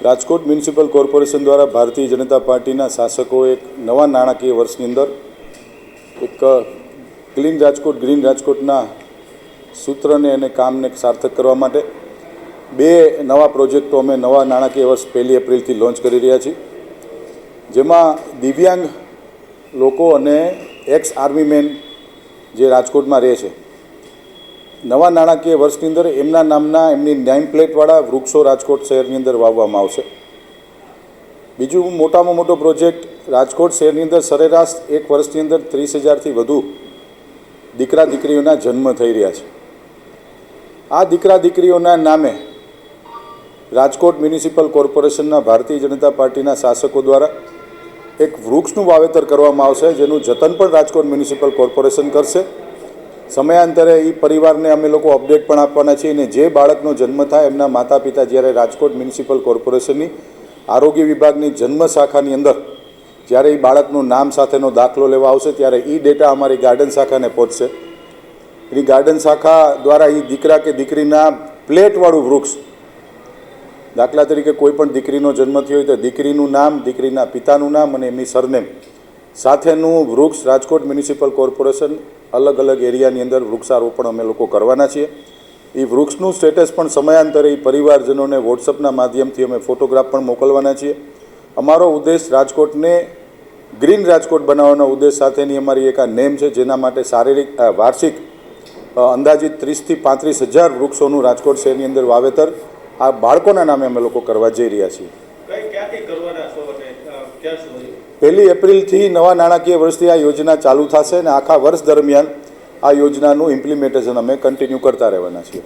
Rajkot municipal corporation દ્વારા ભારતીય જનતા પાર્ટીના શાસકો એક નવા નાણાકીય વર્ષની અંદર એક ક્લીન રાજકોટ, ગ્રીન રાજકોટના સૂત્રને અને કામને સાર્થક કરવા માટે બે નવા પ્રોજેક્ટો અમે નવા નાણાકીય વર્ષ પહેલી એપ્રિલથી લોન્ચ કરી રહ્યા છીએ. જેમાં દિવ્યાંગ લોકો અને એક્સ આર્મી મેન જે રાજકોટમાં રહે છે નવા નાણાકીય વર્ષની અંદર એમના નામના એમની નેમ પ્લેટવાળા વૃક્ષો રાજકોટ શહેરની અંદર વાવવામાં આવશે. બીજું મોટામાં મોટો પ્રોજેક્ટ રાજકોટ શહેરની અંદર સરેરાશ એક વર્ષની અંદર ત્રીસ હજારથી વધુ દીકરા દીકરીઓના જન્મ થઈ રહ્યા છે. આ દીકરા દીકરીઓના નામે રાજકોટ મ્યુનિસિપલ કોર્પોરેશનના ભારતીય જનતા પાર્ટીના શાસકો દ્વારા એક વૃક્ષનું વાવેતર કરવામાં આવશે, જેનું જતન પણ રાજકોટ મ્યુનિસિપલ કોર્પોરેશન કરશે. સમયાંતરે એ પરિવારને અમે લોકો અપડેટ પણ આપવાના છીએ અને જે બાળકનો જન્મ થાય એમના માતા પિતા જ્યારે રાજકોટ મ્યુનિસિપલ કોર્પોરેશનની આરોગ્ય વિભાગની જન્મ શાખાની અંદર જ્યારે એ બાળકનું નામ સાથેનો દાખલો લેવા આવશે ત્યારે એ ડેટા અમારી ગાર્ડન શાખાને પહોંચશે. એની ગાર્ડન શાખા દ્વારા એ દીકરા કે દીકરીના પ્લેટવાળું વૃક્ષ દાખલા તરીકે કોઈ પણ દીકરીનો જન્મ થયો હોય તો દીકરીનું નામ, દીકરીના પિતાનું નામ અને એમની સરનેમ સાથેનું વૃક્ષ રાજકોટ મ્યુનિસિપલ કોર્પોરેશન અલગ અલગ એરિયાની અંદર વૃક્ષારોપણ અમે લોકો કરવાના છીએ. એ વૃક્ષનું સ્ટેટસ પણ સમયાંતરે પરિવારજનોને વોટ્સઅપના માધ્યમથી અમે ફોટોગ્રાફ પણ મોકલવાના છીએ. અમારો ઉદ્દેશ રાજકોટને ગ્રીન રાજકોટ બનાવવાનો ઉદ્દેશ સાથેની અમારી એક આ નેમ છે, જેના માટે શારીરિક વાર્ષિક અંદાજિત ત્રીસથી પાંત્રીસ હજાર વૃક્ષોનું રાજકોટ શહેરની અંદર વાવેતર આ બાળકોના નામે અમે લોકો કરવા જઈ રહ્યા છીએ. પહેલી એપ્રિલથી નવા નાણાકીય વર્ષથી આ યોજના ચાલુ થશે અને આખા વર્ષ દરમિયાન આ યોજનાનું ઇમ્પ્લિમેન્ટેશન અમે કન્ટિન્યુ કરતા રહેવાના છીએ.